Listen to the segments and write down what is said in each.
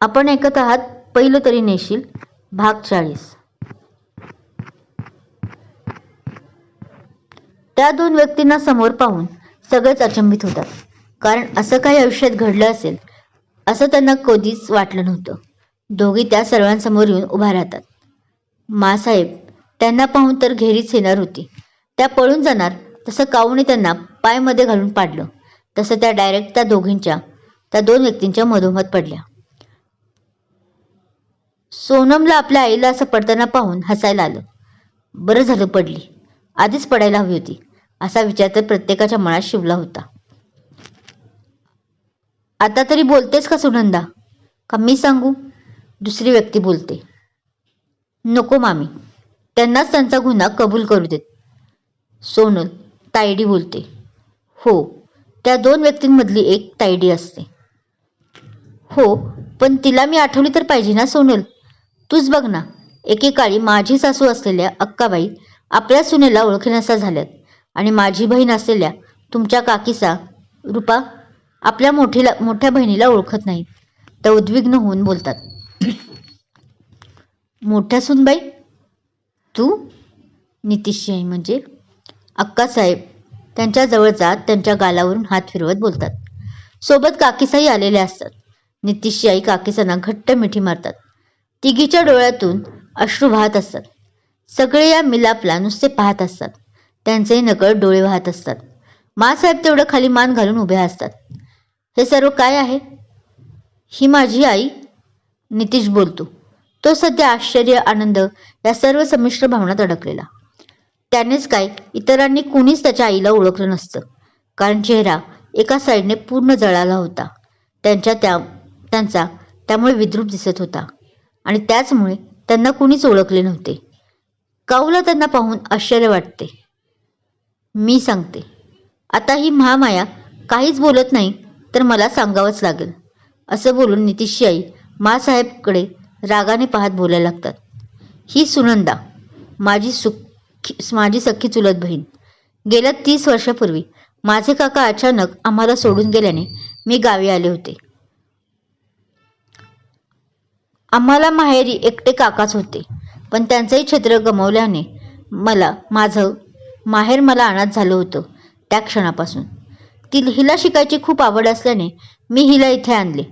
आपण ऐकत आहात पहिलं तरी नेशील भाग चाळीस. त्या दोन व्यक्तींना समोर पाहून सगळेच अचंबित होतात. कारण असं काही आयुष्यात घडलं असेल असं त्यांना कधीच वाटलं नव्हतं. दोघी त्या सर्वांसमोर येऊन उभा राहतात. मासाहेब त्यांना पाहून तर घेरीच येणार होती. त्या पळून जाणार तसं काऊने त्यांना पायमध्ये घालून पाडलं. तसं त्या डायरेक्ट त्या दोघींच्या त्या दोन व्यक्तींच्या मधोमध पडल्या. सोनमला आपल्या आईला असं पडताना पाहून हसायला आलं. बरं झालं पडली. आधीच पडायला हवी होती. असा विचार तर प्रत्येकाच्या मनात शिवला होता. आता तरी बोलतेस का सुनंदा? का मी सांगू? दुसरी व्यक्ती बोलते. नको मामी. त्यांनाच त्यांचा गुन्हा कबूल करू देत. सोनल तायडी बोलते. हो त्या दोन व्यक्तींमधली एक तायडी असते. हो पण तिला मी आठवली तर पाहिजे ना सोनल? तूच बघ ना एकेकाळी माझी सासू असलेल्या अक्काबाई आपल्या सुनेला ओळखीनसा झाल्यात आणि माझी बहीण असलेल्या तुमच्या काकीचा रूपा आपल्या मोठीला मोठ्या बहिणीला ओळखत नाहीत तर उद्विग्न होऊन बोलतात. मोठ्या सुनबाई तू? नितीशची आई म्हणजे? अक्कासाहेब त्यांच्या जवळ जात त्यांच्या गालावरून हात फिरवत बोलतात. सोबत काकीसाही आलेल्या असतात. नितीशची आई काकीसांना घट्ट मिठी मारतात. तिघीच्या डोळ्यातून अश्रू वाहत असतात सगळे या मिलापला नुसते पाहत असतात त्यांचे नकळ डोळे वाहत असतात मासाहेब तेवढं खाली मान घालून उभे असतात. हे सर्व काय आहे? ही माझी आई नितीश बोलतो. तो सध्या आश्चर्य आनंद या सर्व संमिश्र भावनात अडकलेला. त्यानेच काय इतरांनी कुणीच त्याच्या आईला ओळखलं नसतं. कारण चेहरा एका साईडने पूर्ण जळाला होता. त्यांच्या त्या त्यांचा त्यामुळे विद्रूप दिसत होता. आणि त्याचमुळे त्यांना कुणीच ओळखले नव्हते. काऊला त्यांना पाहून आश्चर्य वाटते. मी सांगते. आता ही महामाया काहीच बोलत नाही तर मला सांगावंच लागेल. असं बोलून नितीशची आई मासाहेबकडे रागाने पाहत बोलायला लागतात. ही सुनंदा माझी सुखी माझी सख्खी चुलत बहीण. गेल्या तीस वर्षापूर्वी माझे काका अचानक आम्हाला सोडून गेल्याने मी गावी आले होते. आम्हाला माहेरी एकटे काकाच होते. पण त्यांचंही छत्र गमावल्याने मला माझं माहेर मला अनाथ झालं होतं त्या क्षणापासून. ती हिला शिकायची खूप आवड असल्याने मी हिला इथे आणले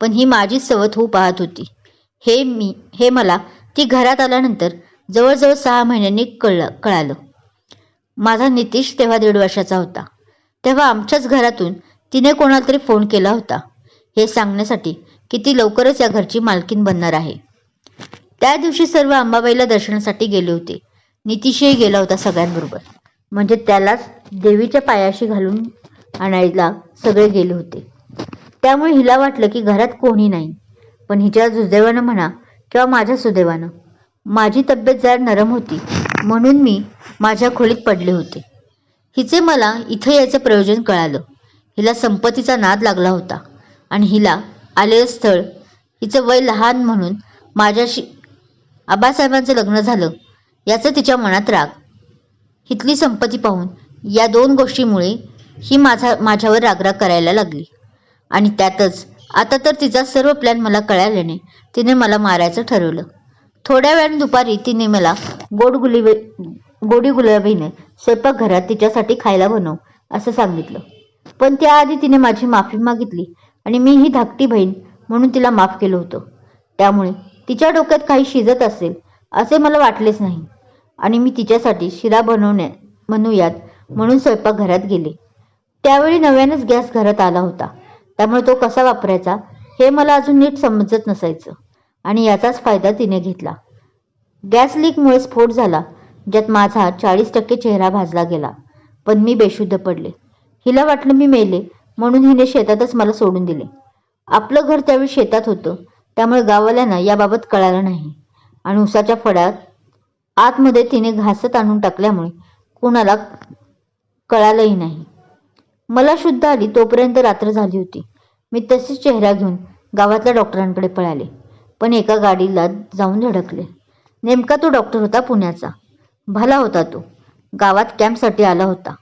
पण ही माझीच सवत होऊ पाहत होती. हे मी हे मला ती घरात आल्यानंतर जवळजवळ सहा महिन्यांनी कळलं कळालं. माझा नितीश तेव्हा दीड वर्षाचा होता. तेव्हा आमच्याच घरातून तिने कोणाला तरी फोन केला होता. हे सांगण्यासाठी की ती लवकरच या घरची मालकीन बनणार आहे. त्या दिवशी सर्व अंबाबाईला दर्शनासाठी गेले होते. नितीशही गेला होता सगळ्यांबरोबर. म्हणजे त्यालाच देवीच्या पायाशी घालून आणायला सगळे गेले होते. त्यामुळे हिला वाटलं की घरात कोणी नाही. पण हिच्या दुर्दैवानं म्हणा किंवा माझ्या सुदैवानं माझी तब्येत जरा नरम होती म्हणून मी माझ्या खोलीत पडले होते. हिचे मला इथं यायचं प्रयोजन कळालं. हिला संपत्तीचा नाद लागला होता आणि हिला आलेलं स्थळ. हिचं वय लहान म्हणून माझ्याशी आबासाहेबांचं लग्न झालं. याचं तिच्या मनात राग. हितली संपत्ती पाहून या दोन गोष्टीमुळे ही माझा माझ्यावर रागराग करायला लागली. आणि त्यातच आता तर तिचा सर्व प्लॅन मला कळाल्याने तिने मला मारायचं ठरवलं. थोड्या वेळाने दुपारी तिने मला गोड गुलिबे गोडी गुलाबीने स्वयंपाकघरात तिच्यासाठी खायला बनव असं सांगितलं. पण त्याआधी तिने माझी माफी मागितली. आणि मी ही धाकटी बहीण म्हणून तिला माफ केलं होतं. त्यामुळे तिच्या डोक्यात काही शिजत असेल असे मला वाटलेच नाही. आणि मी तिच्यासाठी शिरा बनवण्या बनवूयात म्हणून स्वयंपाकघरात गेले. त्यावेळी नव्यानेच गॅस घरात आला होता. त्यामुळे तो कसा वापरायचा हे मला अजून नीट समजत नसायचं आणि याचाच फायदा तिने घेतला. गॅस लीकमुळे स्फोट झाला ज्यात माझा चाळीस टक्के चेहरा भाजला गेला. पण मी बेशुद्ध पडले. हिला वाटलं मी मेले म्हणून हिने शेतातच मला सोडून दिले. आपलं घर त्यावेळी शेतात होतं. त्यामुळे गाववाल्यांना याबाबत कळालं नाही. आणि उसाच्या फडात आतमध्ये तिने घासत आणून टाकल्यामुळे कुणाला कळालंही नाही. मला शुद्ध आली तोपर्यंत रात्र झाली होती. मी तसेच चेहरा घेऊन गावातल्या डॉक्टरांकडे पळाले. पण एका गाडीला जाऊन धडकले. नेमका तो डॉक्टर होता पुण्याचा. भला होता तो. गावात कॅम्पसाठी आला होता.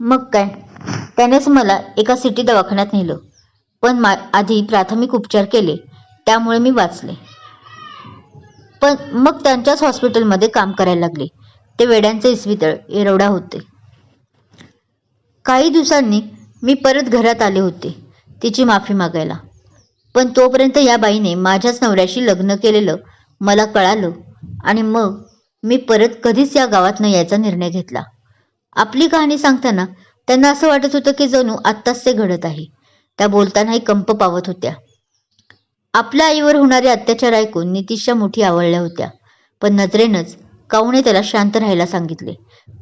मग काय? त्यानेच मला एका सिटी दवाखान्यात नेलं. पण मा आधी प्राथमिक उपचार केले त्यामुळे मी वाचले. पण मग त्यांच्याच हॉस्पिटलमध्ये काम करायला लागले. ते वेड्यांचे इस्वितळ एरवडा होते. काही दिवसांनी मी परत घरात आले होते तिची माफी मागायला. पण तोपर्यंत या बाईने माझ्याच नवऱ्याशी लग्न केलेलं मला कळालं आणि मग मी परत कधीच या गावात न यायचा निर्णय घेतला. आपली कहाणी सांगताना त्यांना असं वाटत होतं की जणू आत्ताच ते घडत आहे. त्या बोलतानाही कंप पावत होत्या. आपल्या आईवर होणारे अत्याचार ऐकून नितीशच्या मुठी आवळल्या होत्या. पण नजरेनंच काऊने त्याला शांत राहायला सांगितले?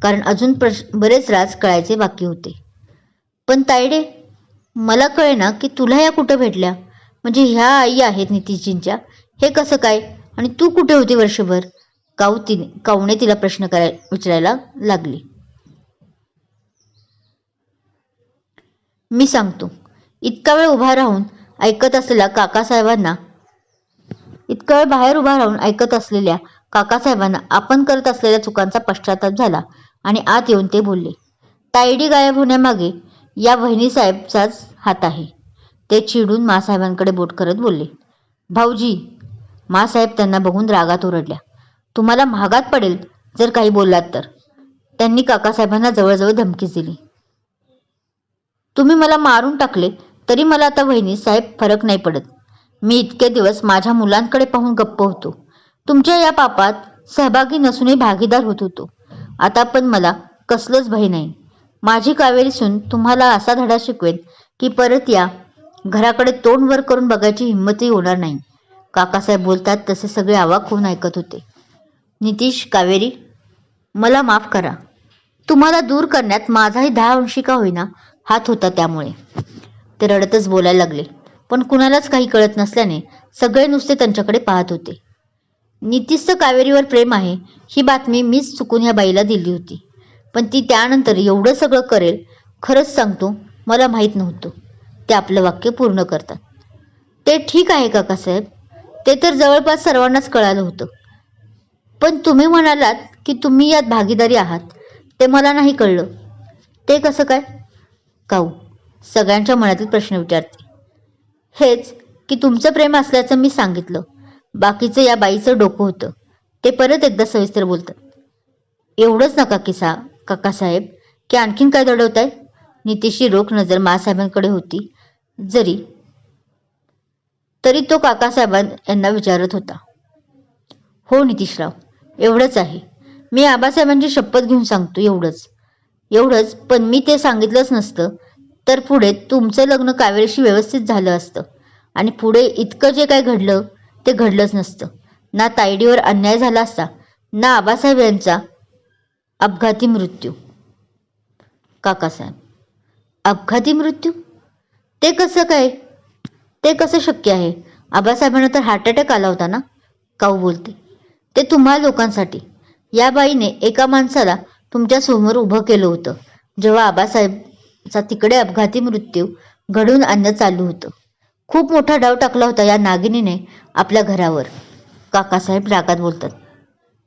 कारण अजून प्रश बरेच राज कळायचे बाकी होते. पण तायडे मला कळेना की तुला या कुठं भेटल्या? म्हणजे ह्या आई आहेत नितीशजींच्या. हे कसं काय? आणि तू कुठे होती वर्षभर? काऊ तिने काऊने तिला प्रश्न कराय विचारायला लागली? मी सांगतो. इतका वेळ उभा राहून ऐकत असलेल्या काकासाहेबांना इतका वेळ बाहेर उभा राहून ऐकत असलेल्या काकासाहेबांना आपण करत असलेल्या चुकांचा पश्चाताप झाला आणि आत येऊन ते बोलले तायडी गायब होण्यामागे या वहिनीसाहेबचाच हात आहे. ते चिडून मासाहेबांकडे बोट करत बोलले भाऊजी. मासाहेब त्यांना बघून रागात ओरडल्या तुम्हाला महागात पडेल जर काही बोललात तर. त्यांनी काकासाहेबांना जवळजवळ धमकीच दिली तुम्ही मला मारून टाकले तरी मला आता वहिनी साहेब फरक नाही पडत. मी इतके दिवस माझ्या मुलांकडे पाहून गप्प होतो. तुमच्या या पापात सहभागी नसूनही भागीदार होत होतो. आता पण मला कसलंच भय नाही. माझी कावेरी सून तुम्हाला असा धडा शिकवेन की परत या घराकडे तोंड वर करून बघायची हिंमतही होणार नाही. काकासाहेब बोलतात तसे सगळे आवाक होऊन ऐकत होते. नितीश कावेरी मला माफ करा. तुम्हाला दूर करण्यात माझाही दहा अंशी का होईना हात होता त्यामुळे. ते रडतच बोलायला लागले. पण कुणालाच काही कळत नसल्याने सगळे नुसते त्यांच्याकडे पाहत होते. नितीशचं कावेरीवर प्रेम आहे ही बातमी मीच चुकून ह्या बाईला दिली होती. पण ती त्यानंतर एवढं सगळं करेल खरंच सांगतो मला माहीत नव्हतं. ते आपलं वाक्य पूर्ण करतात. ते ठीक आहे काकासाहेब ते तर जवळपास सर्वांनाच कळालं होतं. पण तुम्ही म्हणालात की तुम्ही यात भागीदारी आहात ते मला नाही कळलं. ते कसं काय? काऊ? सगळ्यांच्या मनातील प्रश्न विचारते. हेच की तुमचं प्रेम असल्याचं मी सांगितलं. बाकीचं या बाईचं डोकं होतं. ते परत एकदा सविस्तर बोलतात. एवढंच नका किसा काकासाहेब की आणखीन काय दडवताय? नितीशची रोख नजर मासाहेबांकडे होती. जरी. तरी तो काकासाहेबां यांना विचारत होता. हो नितीशराव एवढंच आहे. मी आबासाहेबांची शपथ घेऊन सांगतो एवढंच. एवढंच पण मी ते सांगितलंच नसतं. तर पुढे तुमचं लग्न कावेरीशी व्यवस्थित झालं असतं. आणि पुढे इतकं जे काय घडलं ते घडलंच नसतं. ना तायडीवर अन्याय झाला असता ना आबासाहेब यांचा अपघाती मृत्यू. काकासाहेब अपघाती मृत्यू? ते कसं काय? ते कसं शक्य आहे? आबासाहेबांना तर हार्ट अटॅक आला होता ना? काऊ बोलते? ते तुम्हा लोकांसाठी. या बाईने एका माणसाला तुमच्यासमोर उभं केलं होतं. जेव्हा आबासाहेबचा तिकडे अपघाती मृत्यू घडून आणणं चालू होतं. खूप मोठा डाव टाकला होता या नागिनीने आपल्या घरावर. काकासाहेब रागात बोलतात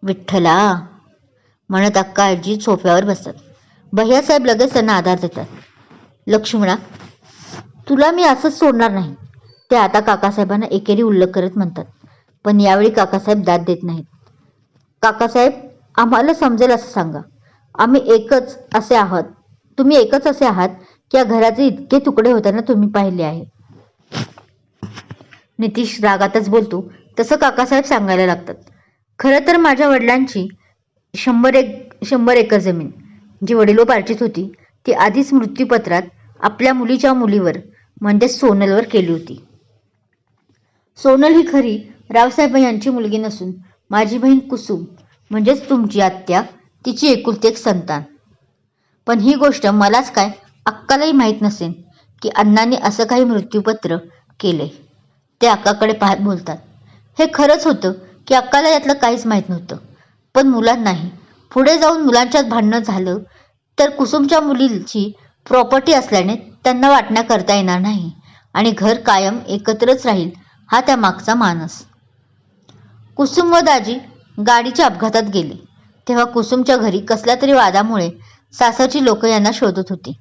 विठ्ठला म्हणत अक्का आजी सोफ्यावर बसतात. भैयासाहेब लगेच त्यांना आधार देतात. लक्ष्मणा तुला मी असंच सोडणार नाही ते आता काकासाहेबांना एकेरी उल्लेख करत म्हणतात पण यावेळी काकासाहेब दाद देत नाहीत. काकासाहेब आम्हाला समजेल असं सांगा. आम्ही एकच असे आहोत. तुम्ही एकच असे आहात की या घराचे इतके तुकडे होताना तुम्ही पाहिले आहे. नितीश रागातच बोलतो तसं काकासाहेब सांगायला लागतात. खरं तर माझ्या वडिलांची शंभर एक शंभर एकर जमीन जी वडिलोपार्जित होती ती आधीच मृत्यूपत्रात आपल्या मुलीच्या मुलीवर म्हणजे सोनलवर केली होती. सोनल ही खरी रावसाहेब यांची मुलगी नसून माझी बहीण कुसुम म्हणजेच तुमची आत्या तिची एकुलती एक संतान. पण ही गोष्ट मलाच काय अक्कालाही माहीत नसेल की अण्णांनी असं काही मृत्यूपत्र केले ते अक्काकडे पाहत बोलतात. हे खरंच होतं की अक्काला यातलं काहीच माहीत नव्हतं. पण मुलांनाही. पुढे जाऊन मुलांच्यात भांडणं झालं तर कुसुमच्या मुलीची प्रॉपर्टी असल्याने त्यांना वाटण्या करता येणार नाही आणि घर कायम एकत्रच राहील हा त्या मागचा मानस. कुसुम व दाजी गाडीच्या अपघातात गेले. तेव्हा कुसुमच्या घरी कसल्या तरी वादामुळे सासरची लोक यांना शोधत होती.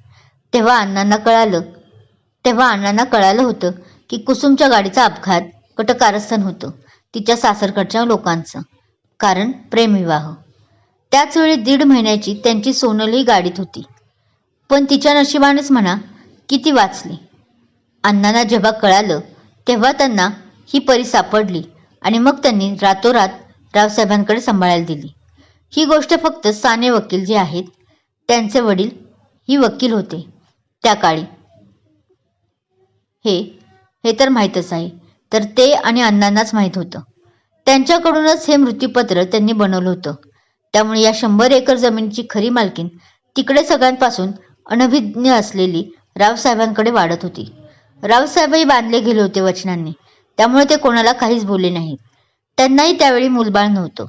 तेव्हा अण्णांना कळालं तेव्हा अण्णांना कळालं होतं की कुसुमच्या गाडीचा अपघात कटकारस्थान होतं तिच्या सासरकडच्या लोकांचं कारण प्रेमविवाह. त्याचवेळी दीड महिन्याची त्यांची सोनलही गाडीत होती. पण तिच्या नशिबानेच म्हणा की ती वाचली. अण्णांना जेव्हा कळालं तेव्हा त्यांना ही परी सापडली आणि मग त्यांनी रातोरात रावसाहेबांकडे सांभाळायला दिली. ही गोष्ट फक्त साने वकील जे आहेत त्यांचे वडील ही वकील होते. त्या काळी. हे हे तर माहीतच आहे. तर ते आणि अण्णांनाच माहीत होतं. त्यांच्याकडूनच हे मृत्यूपत्र त्यांनी बनवलं होतं. त्यामुळे या शंभर एकर जमिनीची खरी मालकीन तिकडे सगळ्यांपासून अनभिज्ञ असलेली रावसाहेबांकडे वाढत होती. रावसाहेबही बांधले गेले होते वचनांनी. त्यामुळे ते कोणाला काहीच बोलले नाहीत. त्यांनाही त्यावेळी मूलबाळ नव्हतं.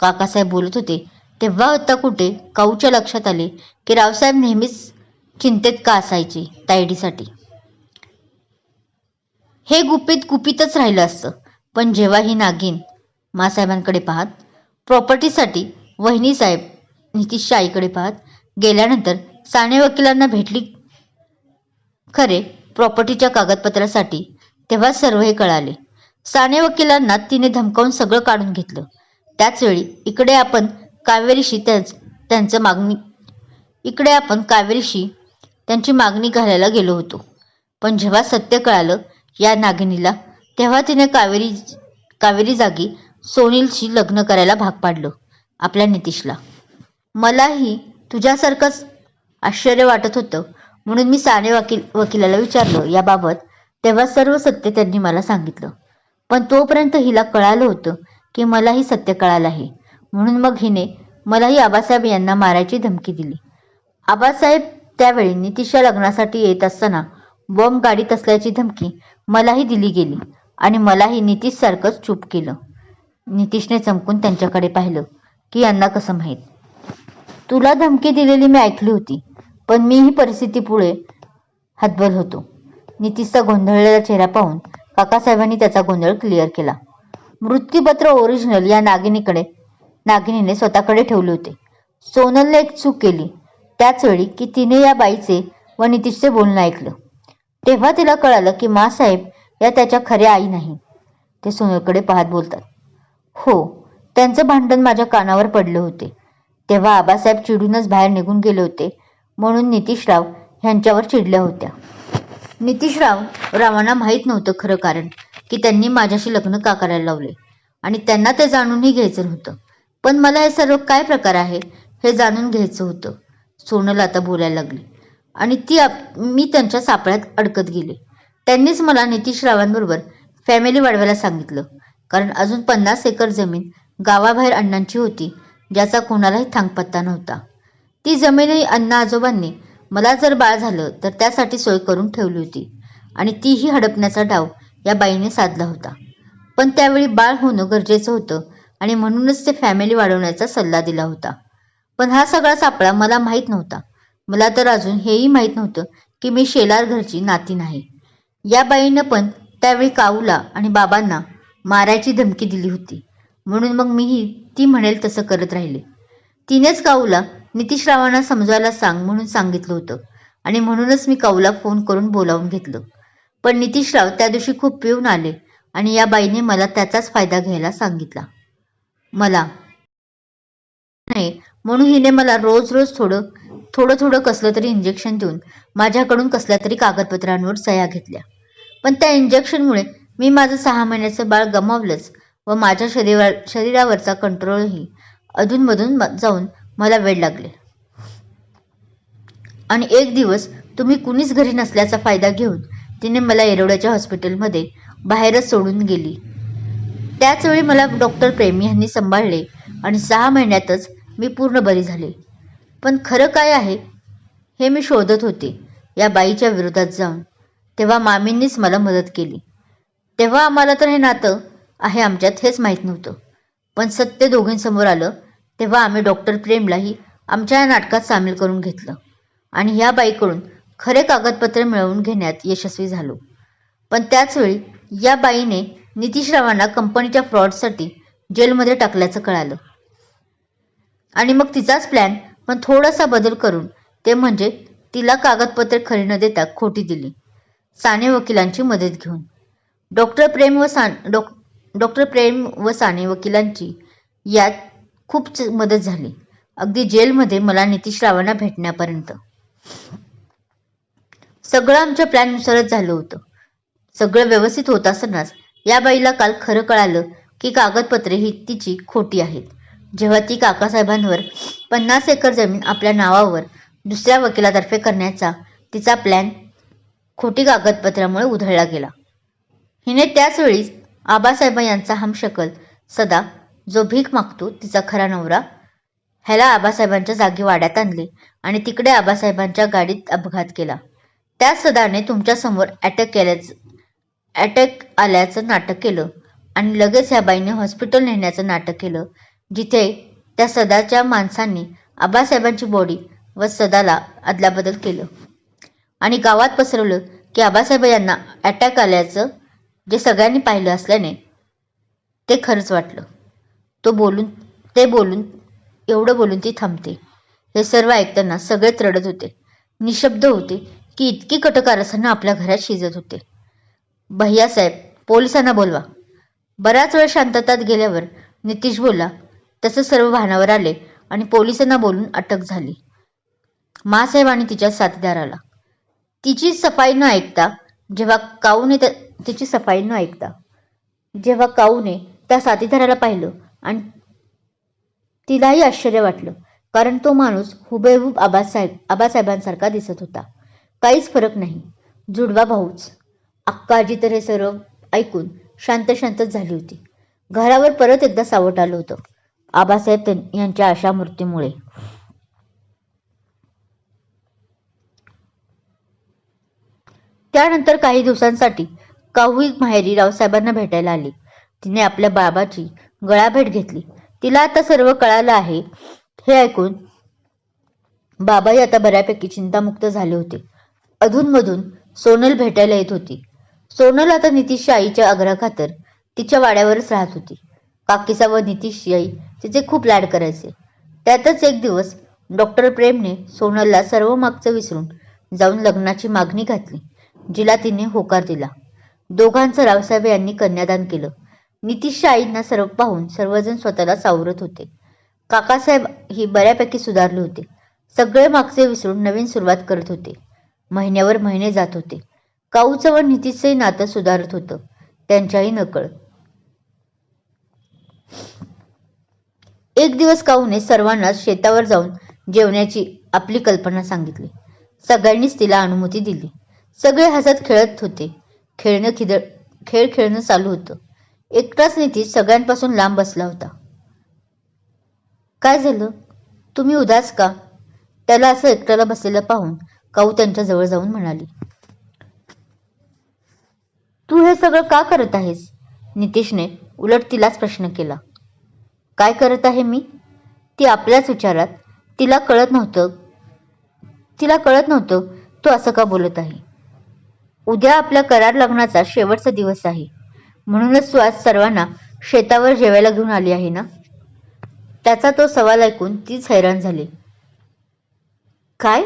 काकासाहेब बोलत होते. तेव्हा आता कुठे? काऊच्या लक्षात आले की रावसाहेब नेहमीच चिंतेत का असायचे तायडीसाठी? हे गुपित गुपितच राहिलं असतं. पण जेव्हा ही नागिन मासाहेबांकडे पाहत प्रॉपर्टीसाठी वहिनी साहेब नितीशच्या आईकडे पाहत गेल्यानंतर साने वकिलांना भेटली खरे प्रॉपर्टीच्या कागदपत्रासाठी तेव्हा सर्व हे कळाले. साने वकिलांना तिने धमकावून सगळं काढून घेतलं. त्याचवेळी इकडे आपण कावेरीशी त्याच त्यांचं मागणी इकडे आपण कावेरीशी त्यांची मागणी घालायला गेलो होतो. पण जेव्हा सत्य कळालं या नागिनीला तेव्हा तिने कावेरी कावेरी जागी सोनीलशी लग्न करायला भाग पाडलं आपल्या नितीशला. मलाही तुझ्यासारखंच आश्चर्य वाटत होतं म्हणून मी साने वकील वकिलाला विचारलं याबाबत तेव्हा सर्व सत्य त्यांनी मला सांगितलं. पण तोपर्यंत हिला कळालं होतं की मलाही सत्य कळालं आहे. म्हणून मग हिने मलाही आबासाहेब यांना मारायची धमकी दिली. आबासाहेब त्यावेळी नितीशच्या लग्नासाठी येत असताना बॉम्ब गाडीत असल्याची धमकी मलाही दिली गेली आणि मलाही नितीशसारखंच चूप केलं. नितीशने चमकून त्यांच्याकडे पाहिलं की यांना कसं माहीत. तुला धमकी दिलेली मी ऐकली होती पण मी ही परिस्थिती पुढे हतबल होतो. नितीशचा गोंधळलेला चेहरा पाहून काकासाहेबांनी त्याचा गोंधळ क्लिअर केला. मृत्यूपत्र ओरिजिनल या नागिनीकडे नागिनीने स्वतःकडे ठेवले होते. सोनलने एक चूक केली. त्याच वेळी की तिने या बाईचे व नितीशचे बोलणं ऐकलं. तेव्हा तिला कळालं की मासाहेब या त्याच्या खऱ्या आई नाही. ते सोनलकडे पाहत बोलतात. हो त्यांचं भांडण माझ्या कानावर पडले होते. तेव्हा आबासाहेब चिडूनच बाहेर निघून गेले होते म्हणून नितीशराव ह्यांच्यावर चिडल्या होत्या. नितीशराव रावांना माहीत नव्हतं खरं कारण. की त्यांनी माझ्याशी लग्न का करायला लावले? आणि त्यांना ते जाणूनही घ्यायचं नव्हतं. पण मला हे सर्व काय प्रकार आहे हे जाणून घ्यायचं होतं. सोनल आता बोलायला लागली. आणि ती आप मी त्यांच्या सापळ्यात अडकत गेले. त्यांनीच मला नितीशरावांबरोबर फॅमिली वाढवायला सांगितलं. कारण अजून पन्नास एकर जमीन गावाबाहेर अण्णांची होती ज्याचा कोणालाही थांगपत्ता नव्हता. ती जमीनही अण्णा आजोबांनी मला जर बाळ झालं तर त्यासाठी सोय करून ठेवली होती. आणि तीही हडपण्याचा डाव या बाईने साधला होता. पण त्यावेळी बाळ होणं गरजेचं होतं आणि म्हणूनच ते फॅमिली वाढवण्याचा सल्ला दिला होता. पण हा सगळा सापळा मला माहीत नव्हता. मला तर अजून हेही माहीत नव्हतं की मी शेलार घरची नाती नाही. या बाईनं पण त्यावेळी काऊला आणि बाबांना मारायची धमकी दिली होती. म्हणून मग मीही ती म्हणेल तसं करत राहिले. तिनेच काऊला नितीशरावांना समजवायला सांग म्हणून सांगितलं होतं आणि म्हणूनच मी काऊला फोन करून बोलावून घेतलं. पण नितीशराव त्या दिवशी खूप पिऊन आले आणि या बाईने मला त्याचाच फायदा घ्यायला सांगितला. मला. नाही म्हणून हिने मला रोज रोज थोडं थोडं थोडं कसलं तरी इंजेक्शन देऊन माझ्याकडून कसल्या तरी कागदपत्रांवर सह्या घेतल्या. पण त्या इंजेक्शनमुळे मी माझं सहा महिन्याचं बाळ गमावलंच व माझ्या शरीरा शरीरावरचा कंट्रोलही अधूनमधून जाऊन मला वेळ लागले. आणि एक दिवस तुम्ही कुणीच घरी नसल्याचा फायदा घेऊन तिने मला येरवड्याच्या हॉस्पिटलमध्ये बाहेरच सोडून गेली. त्याचवेळी मला डॉक्टर प्रेमी यांनी सांभाळले आणि सहा महिन्यातच मी पूर्ण बरी झाले. पण खरं काय आहे हे मी शोधत होते या बाईच्या विरोधात जाऊन. तेव्हा मामींनीच मला मदत केली. तेव्हा आम्हाला तर हे नातं आहे आमच्यात हेच माहीत नव्हतं. पण सत्य दोघींसमोर आलं तेव्हा आम्ही डॉक्टर प्रेमलाही आमच्या या नाटकात सामील करून घेतलं. आणि ह्या बाईकडून खरे कागदपत्र मिळवून घेण्यात यशस्वी झालो. पण त्याचवेळी या बाईने नितीशरावांना कंपनीच्या फ्रॉडसाठी जेलमध्ये टाकल्याचं कळालं. आणि मग तिचाच प्लॅन पण थोडासा बदल करून ते म्हणजे तिला कागदपत्रे खरी न देता खोटी दिली. साने वकिलांची मदत घेऊन. डॉक्टर प्रेम व सान डॉक डॉक्टर प्रेम व साने वकिलांची यात खूप मदत झाली. अगदी जेलमध्ये मला नितीश रावांना भेटण्यापर्यंत. सगळं आमच्या प्लॅननुसारच झालं होतं. सगळं व्यवस्थित होत असतानाच या बाईला काल खरं कळालं की कागदपत्रे ही तिची खोटी आहेत. जेव्हा ती काकासाहेबांवर पन्नास एकर जमीन आपल्या नावावर दुसऱ्या वकिलातर्फे करण्याचा तिचा प्लॅन खोटी कागदपत्रामुळे उधळला गेला. हिने त्याचवेळी आबासाहेब यांचा हमशकल सदा जो भीक मागतो तिचा खरा नवरा ह्याला आबासाहेबांच्या जागी वाड्यात आणले आणि तिकडे आबासाहेबांच्या गाडीत अपघात केला. त्या सदाने तुमच्यासमोर अटॅक केल्याचं अटॅक आल्याचं नाटक केलं आणि लगेच ह्या बाईने हॉस्पिटल नेण्याचं नाटक केलं जिथे त्या सदाच्या माणसांनी आबासाहेबांची बॉडी व सदाला अदलाबदल केलं. आणि गावात पसरवलं की आबासाहेब यांना अटॅक आल्याचं जे सगळ्यांनी पाहिलं असल्याने ते खरंच वाटलं. तो बोलून ते बोलून एवढं बोलून ती थांबते. हे सर्व ऐकताना सगळेच रडत होते. निशब्द होते. की इतकी कटकारस्थानं आपल्या घरात शिजत होते. भैयासाहेब पोलिसांना बोलवा. बराच वेळ शांततात गेल्यावर नितीश बोलला तसं सर्व भानावर आले आणि पोलिसांना बोलून अटक झाली. मासाहेब आणि तिच्या साथीदाराला तिची सफाई न ऐकता जेव्हा काऊने तिची सफाई न ऐकता जेव्हा काऊने त्या साथीदाराला पाहिलं आणि तिलाही आश्चर्य वाटलं कारण तो माणूस हुबेहूब आबासाहेब आबासाहेबांसारखा दिसत होता. काहीच फरक नाही. जुडवा भाऊच. अक्का आजी तर हे सर्व ऐकून शांत शांतच झाली होती. घरावर परत एकदा सावट आलं होतं. आबासाहेब यांच्या अशा मृत्यूमुळे त्यानंतर काही दिवसांसाठी काहू माहेरी रावसाहेबांना भेटायला आली. तिने आपल्या बाबाची गळाभेट घेतली. तिला आता सर्व कळालं आहे हे ऐकून बाबाही आता बऱ्यापैकी चिंतामुक्त झाले होते. अधूनमधून सोनल भेटायला येत होती. सोनल आता नितीशच्या आईच्या आग्रहाखातर तिच्या वाड्यावरच राहत होती. काकीचा व नितीशची आई तिचे खूप लाड करायचे. त्यातच एक दिवस डॉक्टर प्रेमने सोनलला सर्व मागचं विसरून जाऊन लग्नाची मागणी घातली जिला तिने होकार दिला. दोघांचं रावसाहेब यांनी कन्यादान केलं. नितीशच्या आईंना सर्व पाहून सर्वजण स्वतःला सावरत होते. काकासाहेब ही बऱ्यापैकी सुधारले होते. सगळे मागचे विसरून नवीन सुरुवात करत होते. महिन्यावर महिने जात होते. काऊचं व नितीचंही नातं सुधारत होतं. त्यांच्याही नकळ. एक दिवस काऊने सर्वांना शेतावर जाऊन जेवण्याची आपली कल्पना सांगितली. सगळ्यांनीच तिला अनुमती दिली. सगळे हसत खेळत होते. खेळणं खिदळ खेळ खेळणं चालू होतं. एकटाच नितीश सगळ्यांपासून लांब बसला होता. काय झालं? तुम्ही उदास का? त्याला असं एकट्याला बसलेलं पाहून काऊ त्यांच्या जवळ जाऊन म्हणाली तू हे सगळं का करत आहेस? नितीशने उलट तिलाच प्रश्न केला काय करत आहे मी? ती आपल्याच विचारात तिला कळत नव्हतं तिला कळत नव्हतं तो असं का बोलत आहे? उद्या आपल्या करार लग्नाचा शेवटचा दिवस आहे म्हणूनच तू आज सर्वांना शेतावर जेवायला घेऊन आली आहे ना? त्याचा तो सवाल ऐकून तीच हैराण झाली. काय?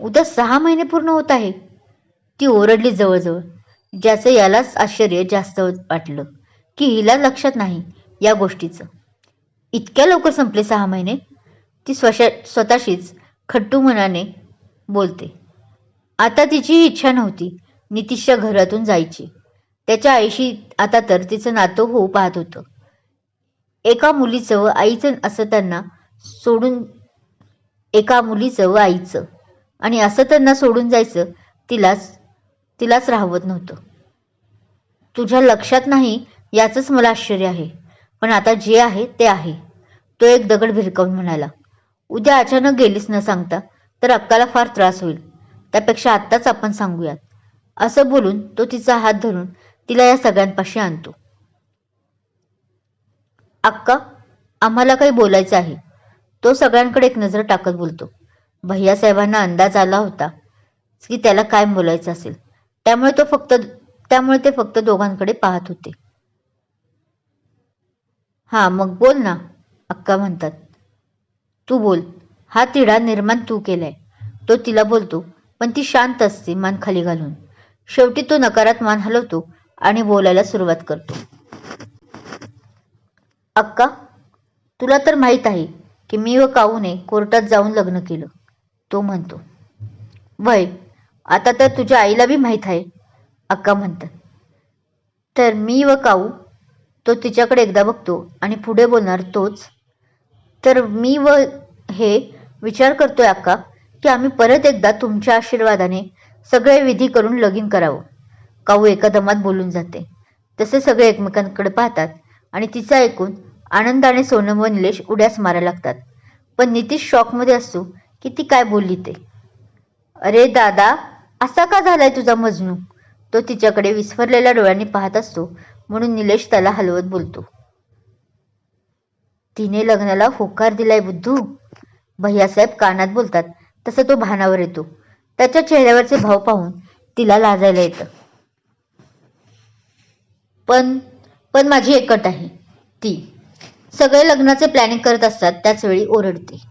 उद्या सहा महिने पूर्ण होत आहे. ती ओरडली जवळजवळ. ज्याचं यालाच आश्चर्य जास्त वाटलं की हिला लक्षात नाही या गोष्टीचं. इतक्या लवकर संपले सहा महिने? ती स्वशा स्वतःशीच खट्टू मनाने बोलते. आता तिची इच्छा नव्हती नितीशच्या घरातून जायची. त्याच्या आईशी आता तर तिचं नातं होऊ पाहत होतं. एका मुलीचं व आईचं असं त्यांना सोडून एका मुलीचं व आईचं. आणि असं त्यांना सोडून जायचं तिलाच तिलाच राहवत नव्हतं. तुझ्या लक्षात नाही याचंच मला आश्चर्य आहे. पण आता जे आहे ते आहे. तो एक दगड भिरकावून म्हणाला उद्या अचानक गेलीस न सांगता तर अक्काला फार त्रास होईल. त्यापेक्षा आत्ताच आपण सांगूयात. असं बोलून तो तिचा हात धरून तिला या सगळ्यांपाशी आणतो. अक्का आम्हाला काही बोलायचं आहे. तो सगळ्यांकडे एक नजर टाकत बोलतो. भैयासाहेबांना अंदाज आला होता की त्याला काय बोलायचं असेल. त्यामुळे तो फक्त त्यामुळे ते फक्त दोघांकडे पाहत होते. हा मग बोल ना अक्का म्हणतात. तू बोल. हा तिढा निर्माण तू केलाय. तो तिला बोलतो पण ती शांत असते मान खाली घालून. शेवटी तो नकारात मान हलवतो आणि बोलायला सुरुवात करतो. अक्का तुला तर माहीत आहे की मी व काऊने कोर्टात जाऊन लग्न केलं. तो म्हणतो वय आता तर तुझ्या आईला बी माहीत आहे अक्का म्हणतात. तर मी व काऊ तो तिच्याकडे एकदा बघतो आणि पुढे बोलणार तोच. तर मी व हे विचार करतोय अक्का की आम्ही परत एकदा तुमच्या आशीर्वादाने सगळे विधी करून लगीन करावं. काऊ एका दमात बोलून जाते. तसे सगळे एकमेकांकडे पाहतात आणि तिचा ऐकून आनंदाने सोनम व निलेश उड्यास मारायला लागतात. पण नितीश शॉकमध्ये असतो की ती काय बोलली ते? अरे दादा असा का झालाय तुझा मजनू? तो तिच्याकडे विस्फरलेल्या डोळ्यांनी पाहत असतो म्हणून निलेश त्याला हलवत बोलतो. तिने लग्नाला होकार दिलाय बुद्धू. भैयासाहेब कानात बोलतात तसं तो भानावर येतो. त्याच्या चेहऱ्यावरचे भाव पाहून तिला लाजायला येतं. पण पण माझी एकट आहे. ती सगळे लग्नाचे प्लॅनिंग करत असतात त्याच वेळी ओरडते.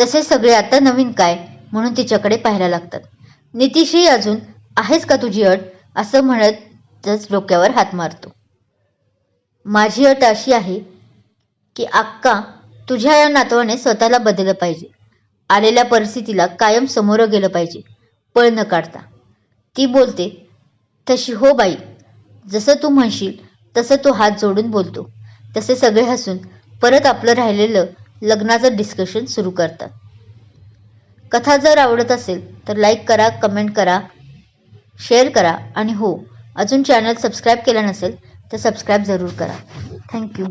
तसे सगळे आता नवीन काय म्हणून तिच्याकडे पाहायला लागतात. नितीशही अजून आहेस का तुझी अट? असं म्हणतच डोक्यावर हात मारतो. माझी अट अशी आहे की अक्का तुझ्या या नातवाने स्वतःला बदललं पाहिजे. आलेल्या परिस्थितीला कायम समोरं गेलं पाहिजे. पळ न काढता. ती बोलते तशी हो बाई. जसं तू म्हणशील तसं तो हात जोडून बोलतो. तसे सगळे हसून परत आपलं राहिलेलं लग्नाचं डिस्कशन सुरू करतात. कथा जर आवडत असेल तर लाईक करा कमेंट करा शेअर करा आणि हो अजून चॅनल सबस्क्राईब केलं नसेल तर सबस्क्राईब जरूर करा. थँक्यू